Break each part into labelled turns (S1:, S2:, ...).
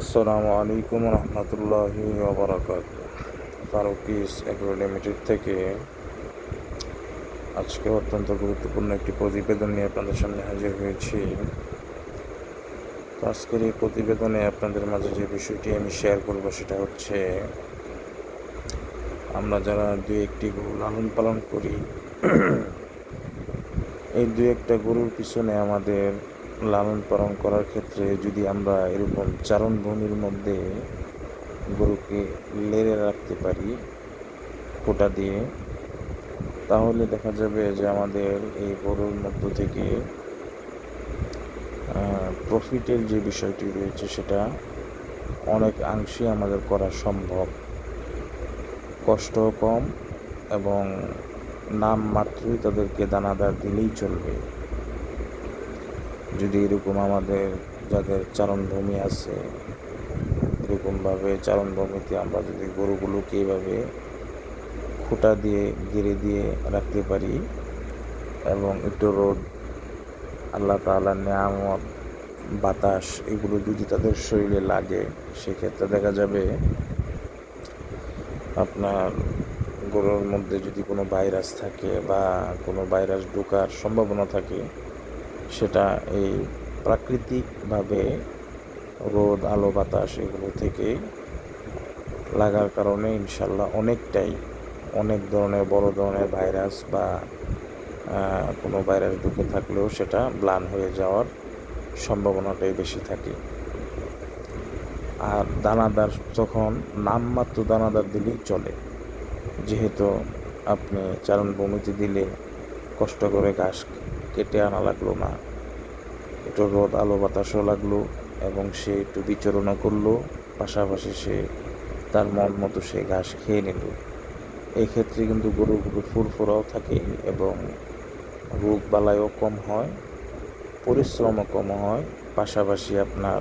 S1: আসসালামু আলাইকুম রহমতুল্লাহি ওবরাকাত ফারুকিস এগ্রো লিমিটেড থেকে আজকে অত্যন্ত গুরুত্বপূর্ণ একটি প্রতিবেদন নিয়ে আপনাদের সামনে হাজির হয়েছি। আজকের এই প্রতিবেদনে আপনাদের মাঝে যে বিষয়টি আমি শেয়ার করব সেটা হচ্ছে, আমরা যারা দু একটি গরু লালন পালন করি, এই দু একটা গরুর পিছনে আমাদের লালন পালন করার ক্ষেত্রে যদি আমরা এরকম চারণভূমির মধ্যে গরুকে লেড়ে রাখতে পারি, খোটা দিয়ে, তাহলে দেখা যাবে যে আমাদের এই গরুর মধ্য থেকে প্রফিটের যে বিষয়টি রয়েছে সেটা অনেক অংশে আমাদের করা সম্ভব। কষ্ট কম এবং নাম মাত্রই তাদেরকে দানাদার দিলেই চলবে। যদি এরকম আমাদের যাদের চারণভূমি আছে, এরকমভাবে চারণভূমিতে আমরা যদি গরুগুলোকে এইভাবে খুঁটা দিয়ে, গেড়ে দিয়ে রাখতে পারি এবং একটু রোদ, আল্লাহ তালা নেয়ামত, বাতাস এগুলো যদি তাদের শরীরে লাগে, সেক্ষেত্রে দেখা যাবে আপনার গরুর মধ্যে যদি কোনো ভাইরাস থাকে বা কোনো ভাইরাস ঢোকার সম্ভাবনা থাকে সেটা এই প্রাকৃতিকভাবে রোদ, আলো, বাতাস এগুলো থেকে লাগার কারণে ইনশাল্লাহ অনেকটাই, অনেক ধরনের বড় ধরনের ভাইরাস বা কোনো ভাইরাস ঢুকে থাকলেও সেটা ব্লান হয়ে যাওয়ার সম্ভাবনাটাই বেশি থাকে। আর দানাদার যখন নামমাত্র দানাদার দিলেই চলে, যেহেতু আপনি চারণ বমিতে দিলে কষ্ট করে ঘাস কেটে আনা লাগল না। একটু রোদ, আলো, বাতাসও লাগল এবং সে একটু বিচরণও করল। পাশাপাশি সে তার মন মতো সে ঘাস খেয়ে নিল। এই ক্ষেত্রে কিন্তু গরুগুলো ফুরফুরাও থাকে এবং রোগ বালাইও কম হয়, পরিশ্রমও কম হয়, পাশাপাশি আপনার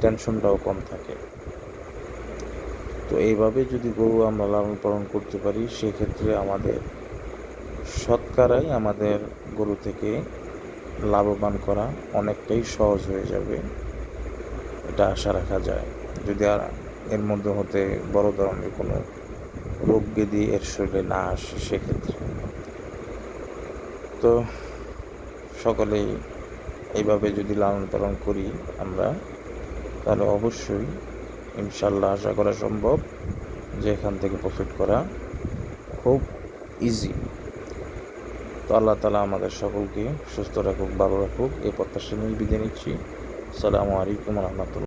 S1: টেনশনটাও কম থাকে। তো এইভাবে যদি গরু আমরা লালন পালন করতে পারি, সেক্ষেত্রে আমাদের শতকরাই আমাদের গরু থেকে লাভবান করা অনেকটাই সহজ হয়ে যাবে। এটা আশা রাখা যায়। যদি আর এর মধ্যে হতে বড় ধরনের কোনো রোগ ব্যাধি এর শরীরে না আসে সেক্ষেত্রে। তো সকলেই এইভাবে যদি লালন পালন করি আমরা, তাহলে অবশ্যই ইনশাল্লাহ আশা করা সম্ভব যে এখান থেকে প্রফিট করা খুব ইজি তো আল্লাহ তালা আমাদের সকলকে সুস্থ রাখুক, ভালো রাখুক। এই প্রত্যাশা নিয়ে বিদায় নিচ্ছি। সালামু আলাইকুম রহমতুল্লাহ।